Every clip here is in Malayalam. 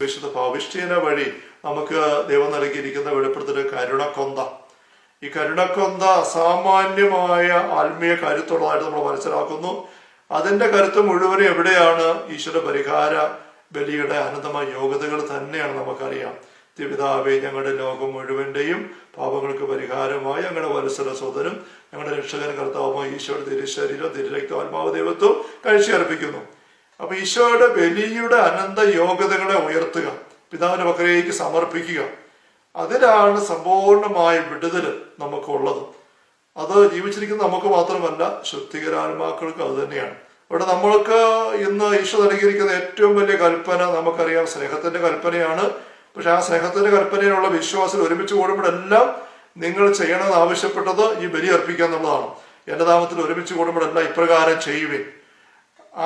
വിശുദ്ധ ഭവിഷ്ഠീന വഴി നമുക്ക് ദൈവം നൽകിയിരിക്കുന്ന വെളിപ്പെടുത്തൽ കരുണക്കൊന്ത. ഈ കരുണക്കൊന്ത അസാമാന്യമായ ആത്മീയ കരുത്തുള്ളതായിട്ട് നമ്മൾ മനസ്സിലാക്കുന്നു. അതിന്റെ കരുത്ത് മുഴുവനും എവിടെയാണ്? ഈശ്വര പരിഹാര ബലിയുടെ അനന്തമായ യോഗ്യതകൾ തന്നെയാണ് നമുക്കറിയാം. തിപിതാവെ ഞങ്ങളുടെ ലോകം മുഴുവന്റെയും പാപങ്ങൾക്ക് പരിഹാരമായി ഞങ്ങളുടെ വത്സര സോദരും ഞങ്ങളുടെ രക്ഷകൻ കർത്താവുമായി ഈശോയുടെ തിരുശരീരം തിരുരക്തം ആത്മാവ് ദൈവത്വം കഴിച്ചർപ്പിക്കുന്നു അപ്പൊ ഈശോയുടെ ബലിയുടെ അനന്ത യോഗ്യതകളെ ഉയർത്തുക. പിതാവിന്റെ പക്കലേക്ക് സമർപ്പിക്കുക. അതിലാണ് സമ്പൂർണമായ വിടുതൽ നമുക്കുള്ളത്. അത് ജീവിച്ചിരിക്കുന്ന നമുക്ക് മാത്രമല്ല ശുദ്ധികരാത്മാക്കൾക്ക് അത് തന്നെയാണ്. ഇവിടെ നമ്മൾക്ക് ഇന്ന് ഈശോ നൽകിയിരിക്കുന്ന ഏറ്റവും വലിയ കൽപ്പന നമുക്കറിയാം സ്നേഹത്തിന്റെ കൽപ്പനയാണ്. പക്ഷെ ആ സ്നേഹത്തിന്റെ കൽപ്പനയിലുള്ള വിശ്വാസം ഒരുമിച്ച് കൂടുമ്പോഴെല്ലാം നിങ്ങൾ ചെയ്യണമെന്ന് ആവശ്യപ്പെട്ടത് ഈ ബലി അർപ്പിക്കുക എന്നുള്ളതാണ്. എന്റെ നാമത്തിൽ ഒരുമിച്ച് കൂടുമ്പോഴെല്ലാം ഇപ്രകാരം ചെയ്യുവിൻ.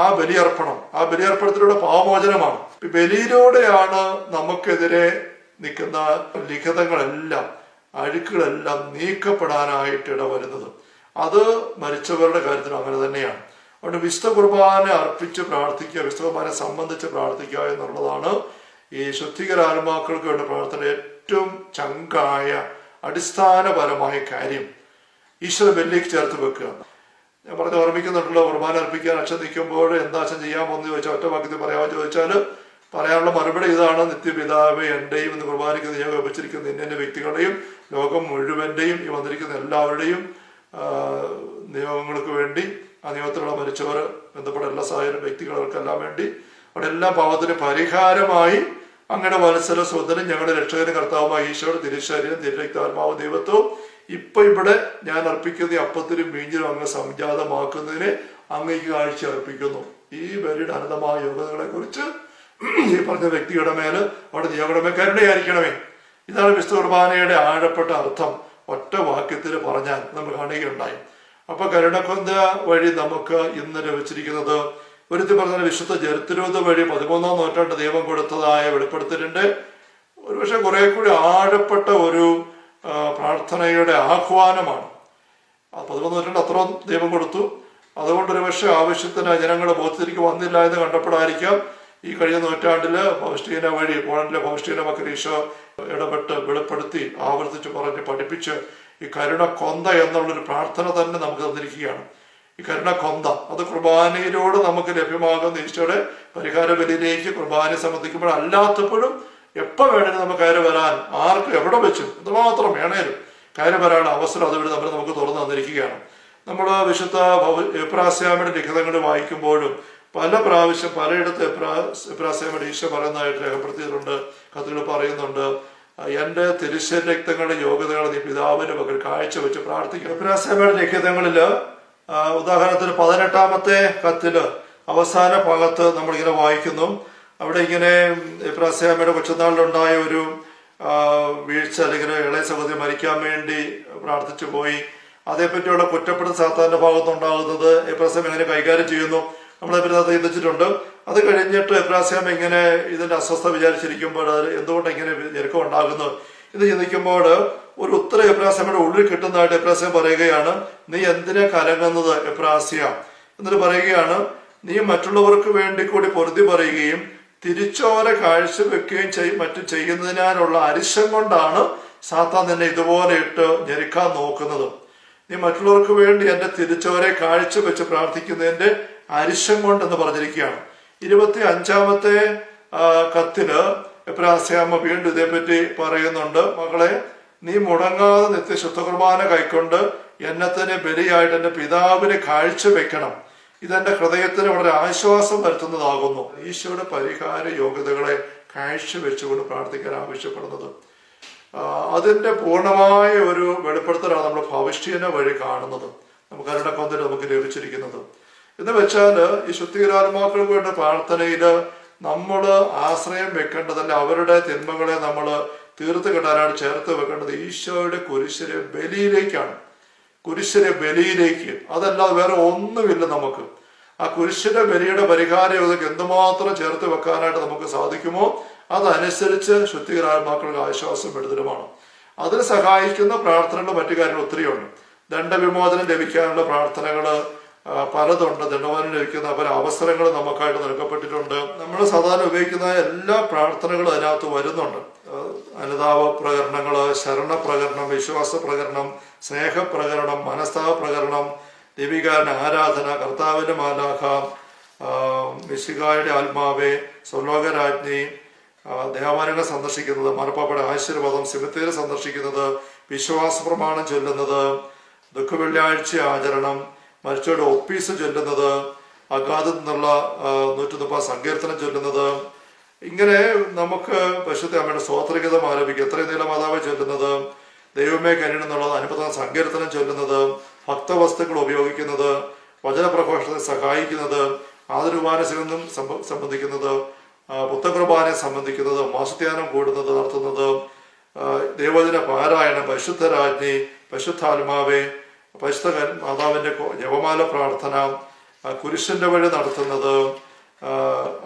ആ ബലിയർപ്പണം ആ ബലിയർപ്പണത്തിലൂടെ പാവമോചനമാണ് ബലിയിലൂടെയാണ് നമുക്കെതിരെ നിൽക്കുന്ന ലിഖിതങ്ങളെല്ലാം അഴുക്കുകളെല്ലാം നീക്കപ്പെടാനായിട്ട് ഇടവരുന്നത്. അത് മരിച്ചവരുടെ കാര്യത്തിലും അങ്ങനെ തന്നെയാണ്. അതുകൊണ്ട് വിശുദ്ധ കുർബാന അർപ്പിച്ച് പ്രാർത്ഥിക്കുക വിശുദ്ധ കുർബാനെ സംബന്ധിച്ച് പ്രാർത്ഥിക്കുക എന്നുള്ളതാണ് ഈ ശുദ്ധികരാത്മാക്കൾക്ക് വേണ്ട പ്രാർത്ഥന ഏറ്റവും ചങ്കായ അടിസ്ഥാനപരമായ കാര്യം. ഈശ്വര ബലിക്ക് ചേർത്ത് വെക്കുക. ഞാൻ പറഞ്ഞ ഓർമ്മിക്കുന്നുണ്ടല്ലോ കുർബാന അർപ്പിക്കാൻ അച്ഛൻ നിൽക്കുമ്പോൾ എന്താ അച്ഛൻ ചെയ്യാമെന്ന് ചോദിച്ചാൽ ഒറ്റ വാക്യത്തിൽ പറയാമെന്ന് ചോദിച്ചാൽ പറയാനുള്ള മറുപടി ഇതാണ്. നിത്യപിതാവേ എന്റെയും ഇന്ന് കുർബാനയ്ക്ക് ഞാൻ വെച്ചിരിക്കുന്ന ഇന്ന വ്യക്തികളുടെയും ലോകം മുഴുവന്റെയും ഈ വന്നിരിക്കുന്ന എല്ലാവരുടെയും നിയോഗങ്ങൾക്ക് വേണ്ടി ആ നിയമത്തിലുള്ള മരിച്ചവർ ബന്ധപ്പെട്ട എല്ലാ സഹായ വ്യക്തികൾക്കെല്ലാം വേണ്ടി അവിടെ എല്ലാ പാവത്തിനും പരിഹാരമായി അങ്ങനെ വത്സര സ്വതനും ഞങ്ങളുടെ രക്ഷകനും കർത്താവുമായ ഈശോയുടെ തിരുശരീരം തിരുരക്താത്മാവ് ദൈവത്വവും ഇപ്പൊ ഇവിടെ ഞാൻ അർപ്പിക്കുന്ന അപ്പത്തിനും മീഞ്ഞിനും അങ്ങ് സംജാതമാക്കുന്നതിനെ അങ്ങേക്ക് കാഴ്ച അർപ്പിക്കുന്നു. ഈ ബലിയുടെ അനന്തമായ യോഗ്യതകളെ കുറിച്ച് ഈ പറഞ്ഞ വ്യക്തിയുടെ മേൽ അവിടെ കരുണയായിരിക്കണമേ ഇതാണ് വിശുദ്ധ കുർബാനയുടെ ആഴപ്പെട്ട അർത്ഥം. ഒറ്റ വാക്യത്തിൽ പറഞ്ഞാൽ നമ്മൾ കാണുകയുണ്ടായി. അപ്പൊ കരുണക്കൊന്ത വഴി നമുക്ക് ഇന്ന് ലഭിച്ചിരിക്കുന്നത് ഒരുത്തി പറഞ്ഞ വിശുദ്ധ ജലത്തിരൂത വഴി പതിമൂന്നാം നൂറ്റാണ്ട് ദൈവം കൊടുത്തതായ വെളിപ്പെടുത്തലുണ്ട്. ഒരുപക്ഷെ കുറെ കൂടി ആഴപ്പെട്ട ഒരു പ്രാർത്ഥനയുടെ ആഹ്വാനമാണ്. പതിമൂന്ന് നൂറ്റാണ്ട് അത്രയും ദൈവം കൊടുത്തു. അതുകൊണ്ടൊരു പക്ഷെ ആവശ്യത്തിന് ജനങ്ങളെ ബോധത്തിലേക്ക് വന്നില്ല എന്ന് കണ്ടപ്പോഴായിരിക്കാം ഈ കഴിഞ്ഞ നൂറ്റാണ്ടിൽ ഭൗഷ്ടീന വഴി പോളണ്ടിലെ ഭൗഷ്ടീന മക്കരീശോ ഇടപെട്ട് വെളിപ്പെടുത്തി ആവർത്തിച്ച് പറഞ്ഞ് പഠിപ്പിച്ച് ഈ കരുണ കൊന്ത എന്നുള്ളൊരു പ്രാർത്ഥന തന്നെ നമുക്ക് തന്നിരിക്കുകയാണ്. ഈ കരുണ കൊന്ത അത് കുർബാനയിലൂടെ നമുക്ക് ലഭ്യമാകുന്ന ഈശോയുടെ പരിഹാര ബലിയിലേക്ക് കുർബാന സംബന്ധിക്കുമ്പോൾ അല്ലാത്തപ്പോഴും എപ്പോ വേണേലും നമുക്ക് കയറി വരാൻ? ആർക്ക് എവിടെ വെച്ചും? എന്തുമാത്രം വേണേലും കയറി വരാനുള്ള അവസരം അതുവരെ നമ്മൾ നമുക്ക് തുറന്നു തന്നിരിക്കുകയാണ്. നമ്മൾ വിശുദ്ധ എബ്രാസ്യാമിയുടെ ലിഖിതങ്ങൾ വായിക്കുമ്പോഴും പല പ്രാവശ്യം പലയിടത്ത് എബ്രാസ്യാമിയുടെ ഈശോ പറയുന്നതായിട്ട് രേഖപ്പെടുത്തിയിട്ടുണ്ട് കത്തുകൾ പറയുന്നുണ്ട്. എന്റെ രക്തങ്ങളുടെ യോഗ്യതകൾ നീ പിതാവിന്റെ പകൽ കാഴ്ചവെച്ച് വെച്ച് എപ്രാസ്യാമയുടെ ലിഖിതങ്ങളിൽ ലിഖിതങ്ങളിൽ ഉദാഹരണത്തിന് പതിനെട്ടാമത്തെ കത്തിൽ അവസാന ഭാഗത്ത് നമ്മളിങ്ങനെ വായിക്കുന്നു. അവിടെ ഇങ്ങനെ എബ്രാസിയാമയുടെ കൊച്ചുനാളിലുണ്ടായ ഒരു വീഴ്ച അല്ലെങ്കിൽ ഇളയ സഹോദരി മരിക്കാൻ വേണ്ടി പ്രാർത്ഥിച്ചു പോയി. അതേപ്പറ്റിയുള്ള കുറ്റപ്പെടുത്തൽ സാത്താന്റെ ഭാഗത്തുണ്ടാകുന്നത് ഇബ്രാഹിം എങ്ങനെ കൈകാര്യം ചെയ്യുന്നു. നമ്മളെ അത് ചിന്തിച്ചിട്ടുണ്ട്. അത് കഴിഞ്ഞിട്ട് ഇബ്രാഹിം ഇങ്ങനെ ഇതിന്റെ അസ്വസ്ഥ വിചാരിച്ചിരിക്കുമ്പോൾ അത് എന്തുകൊണ്ട് ഇങ്ങനെ ഞെരുക്കം ഉണ്ടാകുന്നു ഇത് ചിന്തിക്കുമ്പോൾ ഒരു ഉത്തരം എബ്രാസിയാമയുടെ ഉള്ളിൽ കിട്ടുന്നതായിട്ട് എബ്രാസിയം പറയുകയാണ് നീ എന്തിനെ കലങ്ങുന്നത് എബ്രാസിയാം എന്നിട്ട് പറയുകയാണ് നീ മറ്റുള്ളവർക്ക് വേണ്ടി കൂടി പൊരുതി പറയുകയും തിരിച്ചോര കാഴ്ചവെക്കുകയും ചെയ്യും മറ്റും ചെയ്യുന്നതിനാലുള്ള അരിശം കൊണ്ടാണ് സാത്താൻ നിന്നെ ഇതുപോലെ ഇട്ട് ഞെരുക്കാൻ നോക്കുന്നത്. നീ മറ്റുള്ളവർക്ക് വേണ്ടി എന്റെ തിരിച്ചോരെ കാഴ്ചവെച്ച് പ്രാർത്ഥിക്കുന്നതിന്റെ അരിശം കൊണ്ടെന്ന് പറഞ്ഞിരിക്കുകയാണ്. ഇരുപത്തി അഞ്ചാമത്തെ കത്തിന് എപ്രാസ്യാമ്മ വീണ്ടും ഇതേപ്പറ്റി പറയുന്നുണ്ട്. മകളെ നീ മുടങ്ങാതെ നിത്യ കുർബാന കൈക്കൊണ്ട് എന്നെ തന്നെ ബലിയായിട്ട് എന്റെ പിതാവിനെ കാഴ്ചവെക്കണം ഇതെന്റെ ഹൃദയത്തിന് വളരെ ആശ്വാസം വരുത്തുന്നതാകുന്നു. ഈശോയുടെ പരിഹാര യോഗ്യതകളെ കാഴ്ചവെച്ചുകൊണ്ട് പ്രാർത്ഥിക്കാൻ ആവശ്യപ്പെടുന്നത്. അതിന്റെ പൂർണമായ ഒരു വെളിപ്പെടുത്തലാണ് നമ്മൾ ഭവിഷ്ഠീന വഴി കാണുന്നത്. നമുക്ക് അരുണക്കൊന്തിൽ നമുക്ക് ലഭിച്ചിരിക്കുന്നത്. എന്ന് വെച്ചാൽ ഈ ശുദ്ധീകരാത്മാക്കൾക്ക് വേണ്ട പ്രാർത്ഥനയിൽ നമ്മൾ ആശ്രയം വെക്കേണ്ടതല്ല അവരുടെ തിന്മകളെ നമ്മൾ തീർത്ത് കിട്ടാനാണ് ചേർത്ത് വെക്കേണ്ടത്. ഈശോയുടെ കുരിശിലെ ബലിയിലേക്കാണ്. കുരിശിലെ ബലിയിലേക്ക്. അതല്ലാതെ വേറെ ഒന്നുമില്ല നമുക്ക്. ആ കുരിശിന്റെ ബലിയുടെ പരിഹാരം ഇതൊക്കെ എന്തുമാത്രം ചേർത്ത് വെക്കാനായിട്ട് നമുക്ക് സാധിക്കുമോ? അതനുസരിച്ച് ശുദ്ധികരാത്മാക്കൾക്ക് ആശ്വാസം വിടുതലുമാണ് അതിന് സഹായിക്കുന്ന പ്രാർത്ഥനകളുടെ മറ്റു കാര്യങ്ങൾ ഒത്തിരിയുണ്ട്. ദണ്ഡവിമോചനം ലഭിക്കാനുള്ള പ്രാർത്ഥനകൾ പലതുണ്ട്. ദണ്ഡവാനം ലഭിക്കുന്ന പല അവസരങ്ങൾ നമുക്കായിട്ട് നൽകപ്പെട്ടിട്ടുണ്ട്. നമ്മൾ സാധാരണ ഉപയോഗിക്കുന്ന എല്ലാ പ്രാർത്ഥനകളും അതിനകത്ത് വരുന്നുണ്ട്. അനുതാപ പ്രകരണങ്ങൾ ശരണ പ്രകരണം വിശ്വാസ പ്രകരണം സ്നേഹപ്രകരണം മനസ്താപ പ്രകരണം ദീപികാരന്റെ ആരാധന കർത്താവിന്റെ മാലാഖ മിശികായുടെ ആത്മാവെ സ്വർലോകരാജ്ഞി ആ, ദേവാലയങ്ങൾ സന്ദർശിക്കുന്നത് മലപ്പാപ്പയുടെ ആശീർവാദം സിമിത്തേര് സന്ദർശിക്കുന്നത് വിശ്വാസ പ്രമാണം ചൊല്ലുന്നത് ദുഃഖവെള്ളിയാഴ്ച ആചരണം മരിച്ചവരുടെ ഒപ്പീസ് ചൊല്ലുന്നത് അഗാധത്തിൽ നിന്നുള്ള നൂറ്റി മുപ്പത് സങ്കീർത്തനം ചൊല്ലുന്നത് ഇങ്ങനെ നമുക്ക് പശുത്തെ അമ്മയുടെ സ്വാതന്ത്ര്യഗീതം ആരംഭിക്കും എത്രയും നീല മാതാവ് ചൊല്ലുന്നത് ദൈവമേ കരുണെന്നുള്ളത് അനുപത സങ്കീർത്തനം ചൊല്ലുന്നത് ഭക്തവസ്തുക്കൾ ഉപയോഗിക്കുന്നത് വചനപ്രഘോഷത്തെ സഹായിക്കുന്നത് ആദരവാനസിനും സംബന്ധിക്കുന്നത് പുത്തകുർബാനെ സംബന്ധിക്കുന്നത് മാസത്യാനം കൂടുന്നത് നടത്തുന്നത് ദൈവജന പാരായണം പരിശുദ്ധരാജ്ഞി പരിശുദ്ധാത്മാവെ പരിശുദ്ധ മാതാവിന്റെ ജപമാല പ്രാർത്ഥന കുരിശിന്റെ വഴി നടത്തുന്നത്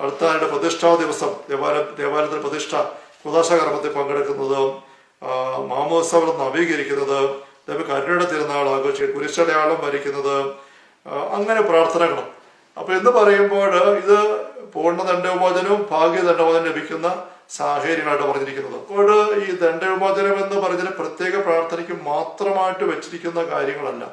അടുത്താരുടെ പ്രതിഷ്ഠാ ദിവസം ദേവാലയ ദേവാലയത്തിന്റെ പ്രതിഷ്ഠ കുദാശ കർമ്മത്തിൽ പങ്കെടുക്കുന്നത് മാമോത്സവം നവീകരിക്കുന്നത് ദൈവ കരുണയുടെ തിരുനാൾ ആഘോഷിക്കുക കുരിശടയാളം വരിക്കുന്നത് അങ്ങനെ പ്രാർത്ഥനകളും. അപ്പൊ എന്ന് പറയുമ്പോൾ ഇത് പൂർണ ദണ്ഡവിമോചനവും ഭാഗ്യ ദണ്ഡവിമോചനം ലഭിക്കുന്ന സാഹചര്യങ്ങളായിട്ട് പറഞ്ഞിരിക്കുന്നത്. അപ്പോൾ ഈ ദണ്ഡവിമോചനം എന്ന് പറഞ്ഞാൽ പ്രത്യേക പ്രാർത്ഥനയ്ക്ക് മാത്രമായിട്ട് വെച്ചിരിക്കുന്ന കാര്യങ്ങളല്ല.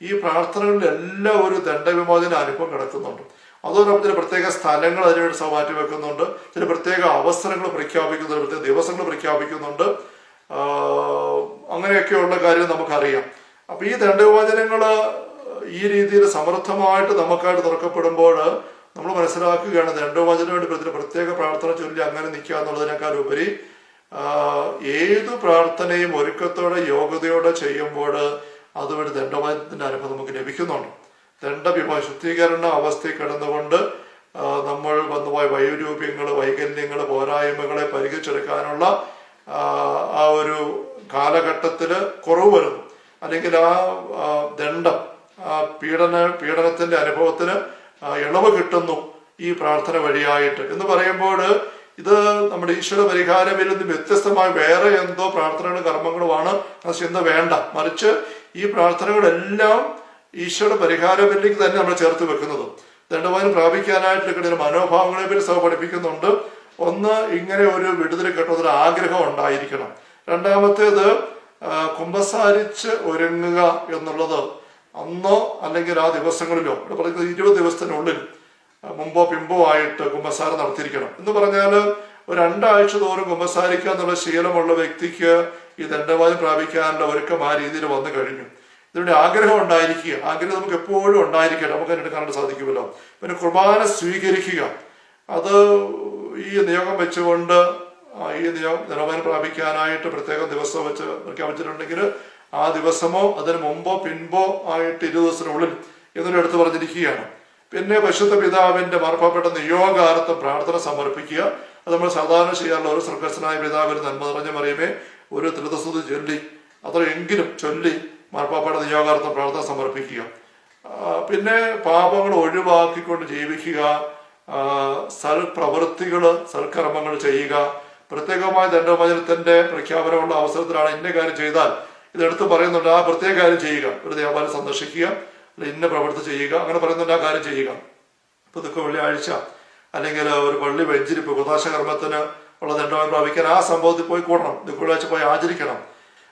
ഈ പ്രാർത്ഥനകളിൽ എല്ലാം ഒരു ദണ്ഡവിമോചന അനുഭവം കിടക്കുന്നുണ്ട്. അതോടൊപ്പം ചില പ്രത്യേക സ്ഥലങ്ങൾ അതിനുവേണ്ടി സമാറ്റി മാറ്റി വെക്കുന്നുണ്ട്. ചില പ്രത്യേക അവസരങ്ങൾ പ്രഖ്യാപിക്കുന്നുണ്ട്. പ്രത്യേക ദിവസങ്ങൾ പ്രഖ്യാപിക്കുന്നുണ്ട്. അങ്ങനെയൊക്കെയുള്ള കാര്യം നമുക്കറിയാം. അപ്പൊ ഈ ദണ്ഡവിമോചനങ്ങൾ ഈ രീതിയിൽ സമർത്ഥമായിട്ട് നമുക്കായിട്ട് തുറക്കപ്പെടുമ്പോൾ നമ്മൾ മനസ്സിലാക്കുകയാണ് ദണ്ഡവിമോചനം വേണ്ടി പ്രത്യേക പ്രത്യേക പ്രാർത്ഥന ചൊല്ലി അങ്ങനെ നിൽക്കുക എന്നുള്ളതിനേക്കാൾ ഉപരി ഏത് പ്രാർത്ഥനയും ഒരുക്കത്തോടെ യോഗ്യതയോടെ ചെയ്യുമ്പോൾ അതുവഴി ദണ്ഡവാദത്തിന്റെ അനുഭവം നമുക്ക് ലഭിക്കുന്നുണ്ട്. ദണ്ഡവിമോ ശുദ്ധീകരണ അവസ്ഥയിൽ കിടന്നുകൊണ്ട് നമ്മൾ വന്നുപോയ വൈരൂപ്യങ്ങൾ വൈകല്യങ്ങൾ പോരായ്മകളെ പരിഹരിച്ചെടുക്കാനുള്ള ആ, ഒരു കാലഘട്ടത്തിൽ കുറവ് വരുന്നു. അല്ലെങ്കിൽ ആ ആ, ദണ്ഡം ആ പീഡന പീഡനത്തിന്റെ അനുഭവത്തിന് ഇളവ് കിട്ടുന്നു ഈ പ്രാർത്ഥന വഴിയായിട്ട്. എന്ന് പറയുമ്പോൾ ഇത് നമ്മുടെ ഈശ്വര പരിഹാരമിൽ നിന്ന് വ്യത്യസ്തമായി വേറെ എന്തോ പ്രാർത്ഥനകളും കർമ്മങ്ങളുമാണ് ആ ചിന്ത വേണ്ട. മറിച്ച് ഈ പ്രാർത്ഥനകളെല്ലാം ഈശോയുടെ പരിഹാര ബലിക്ക് തന്നെ നമ്മൾ ചേർത്ത് വെക്കുന്നത് ദണ്ഡവാനം പ്രാപിക്കാനായിട്ട് കിട്ടുന്ന മനോഭാവങ്ങളെ പറ്റി സഭ പഠിപ്പിക്കുന്നുണ്ട്. ഒന്ന് ഇങ്ങനെ ഒരു വിടുതൽ കിട്ടുന്നൊരു ആഗ്രഹം ഉണ്ടായിരിക്കണം. രണ്ടാമത്തേത് കുമ്പസാരിച്ച് ഒരുങ്ങുക എന്നുള്ളത് അന്നോ അല്ലെങ്കിൽ ആ ദിവസങ്ങളിലോ ഇവിടെ പറയുന്നത് ഇരുപത് ദിവസത്തിനുള്ളിൽ മുമ്പോ പിമ്പോ ആയിട്ട് കുമ്പസാരം നടത്തിയിരിക്കണം. എന്ന് പറഞ്ഞാൽ ഒരു രണ്ടാഴ്ച തോറും കുമ്പസാരിക്കുക എന്നുള്ള ശീലമുള്ള വ്യക്തിക്ക് ഈ ദണ്ഡവാദം പ്രാപിക്കാനുള്ള ഒരുക്കം ആ രീതിയിൽ വന്നു കഴിഞ്ഞു. ഇതിനുടെ ആഗ്രഹം ഉണ്ടായിരിക്കുക. ആഗ്രഹം നമുക്ക് എപ്പോഴും ഉണ്ടായിരിക്കട്ടെ. നമുക്ക് അതിനെടുക്കാനായിട്ട് സാധിക്കുമല്ലോ. പിന്നെ കുർബാന സ്വീകരിക്കുക. അത് ഈ നിയോഗം വെച്ചുകൊണ്ട് ഈ നിയോഗം നിലവാരം പ്രാപിക്കാനായിട്ട് പ്രത്യേക ദിവസം വെച്ച് പ്രഖ്യാപിച്ചിട്ടുണ്ടെങ്കിൽ ആ ദിവസമോ അതിന് മുമ്പോ പിൻപോ ആയിട്ട് ഇരു ദിവസത്തിനുള്ളിൽ എന്നൊരു എടുത്തു പറഞ്ഞിരിക്കുകയാണ്. പിന്നെ പരിശുദ്ധ പിതാവിന്റെ മാർപ്പാപ്പെട്ട നിയോഗാർത്ഥം പ്രാർത്ഥന സമർപ്പിക്കുക. അത് നമ്മൾ സാധാരണ ചെയ്യാറുള്ള ഒരു സ്വർഗസ്വനായ പിതാവിന് നന്മ നിറഞ്ഞ മറിയമേ ഒരു ത്രിതസ്തുതി ചൊല്ലി അത്രയെങ്കിലും ചൊല്ലി മാർപ്പാപ്പയുടെ നിയോഗാർത്ഥം പ്രാർത്ഥന സമർപ്പിക്കുക. പിന്നെ പാപങ്ങൾ ഒഴിവാക്കിക്കൊണ്ട് ജീവിക്കുക സൽപ്രവൃത്തികൾ സൽക്കർമ്മങ്ങൾ ചെയ്യുക. പ്രത്യേകമായ ദണ്ഡവചനത്തിന്റെ പ്രഖ്യാപനമുള്ള അവസരത്തിലാണ് ഇന്ന കാര്യം ചെയ്താൽ ഇതെടുത്ത് പറയുന്നുണ്ട് ആ പ്രത്യേക കാര്യം ചെയ്യുക. ഒരു ദേവാലയം സന്ദർശിക്കുക അല്ലെങ്കിൽ ഇന്ന പ്രവൃത്തി ചെയ്യുക അങ്ങനെ പറയുന്നുണ്ട് ആ കാര്യം ചെയ്യുക. പുതുക്ക വെള്ളിയാഴ്ച. അല്ലെങ്കിൽ ഒരു പള്ളി വെഞ്ചിരിപ്പ് കുതാശ കർമ്മത്തിന് ഉള്ള ദണ്ഡവാദം പ്രാപിക്കാൻ ആ സംഭവത്തിൽ പോയി കൂടണം. ദുഃഖ വെള്ളിയാഴ്ച പോയി ആചരിക്കണം.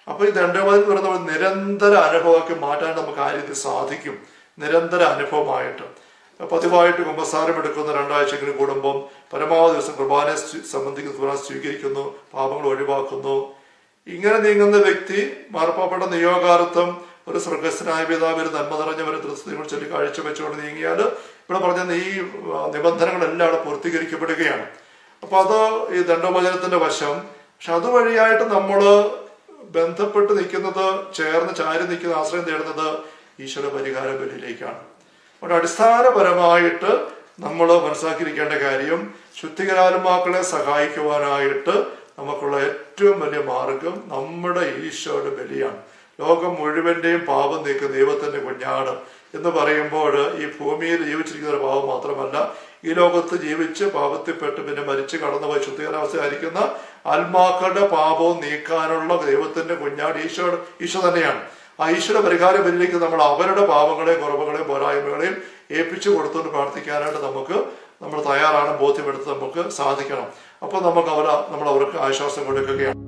അപ്പൊ ഈ ദണ്ഡവാദം എന്ന് പറയുന്ന നിരന്തര അനുഭവമാക്കി മാറ്റാൻ നമുക്ക് ആ രീതിയിൽ സാധിക്കും. നിരന്തര അനുഭവമായിട്ട്. പതിവായിട്ട് കുമ്പസാരം എടുക്കുന്ന രണ്ടാഴ്ചയെങ്കിലും കൂടുമ്പം പരമാവധി ദിവസം കുർബാനെ സംബന്ധിക്കുന്ന കുർബാന സ്വീകരിക്കുന്നു പാപങ്ങൾ ഒഴിവാക്കുന്നു. ഇങ്ങനെ നീങ്ങുന്ന വ്യക്തി മാർപ്പാപ്പയുടെ നിയോഗാർത്ഥം ഒരു സ്വർഗസ്ഥനായ പിതാവ് ഒരു നന്മ നിറഞ്ഞ ഒരു ദൃശ്യങ്ങൾ ചൊല്ലി കാഴ്ച വെച്ചുകൊണ്ട് നീങ്ങിയാൽ ഇവിടെ പറഞ്ഞ ഈ നിബന്ധനകളെല്ലാം അവിടെ പൂർത്തീകരിക്കപ്പെടുകയാണ്. അപ്പൊ അത് ഈ ദണ്ഡോപചനത്തിന്റെ വശം. പക്ഷെ അതുവഴിയായിട്ട് നമ്മൾ ബന്ധപ്പെട്ട് നിൽക്കുന്നത് ചേർന്ന് ചാരി നിൽക്കുന്ന ആശ്രയം തേടുന്നത് ഈശ്വര പരിഹാര ബലിയിലേക്കാണ് അവിടെ അടിസ്ഥാനപരമായിട്ട് നമ്മൾ മനസ്സിലാക്കിയിരിക്കേണ്ട കാര്യം ശുദ്ധികരാത്മാക്കളെ സഹായിക്കുവാനായിട്ട് നമുക്കുള്ള ഏറ്റവും വലിയ മാർഗം നമ്മുടെ ഈശോയുടെ ബലിയാണ്. ലോകം മുഴുവന്റെയും പാപം നീക്കുന്ന ദൈവത്തിന്റെ കുഞ്ഞാട് എന്ന് പറയുമ്പോൾ ഈ ഭൂമിയിൽ ജീവിച്ചിരിക്കുന്ന ഒരു പാപം മാത്രമല്ല ഈ ലോകത്ത് ജീവിച്ച് പാപത്തിൽപ്പെട്ട് പിന്നെ മരിച്ച് കടന്നുപോയി ശുദ്ധീകരാവസ്ഥയായിരിക്കുന്ന ആത്മാക്കളുടെ പാപവും നീക്കാനുള്ള ദൈവത്തിന്റെ കുഞ്ഞാട് ഈശോ ഈശോ തന്നെയാണ്. ആ ഈശ്വര പരിഹാര ബലിയിലേക്ക് നമ്മൾ അവരുടെ പാപങ്ങളെയും കുറവുകളെയും പോരായ്മകളെയും ഏൽപ്പിച്ചു കൊടുത്തുകൊണ്ട് പ്രാർത്ഥിക്കാനായിട്ട് നമുക്ക് നമ്മൾ തയ്യാറാണ് ബോധ്യമെടുത്ത് നമുക്ക് സാധിക്കണം. അപ്പോൾ നമുക്ക് അവർ നമ്മൾ അവർക്ക് ആശ്വാസം കൊടുക്കുകയാണ്.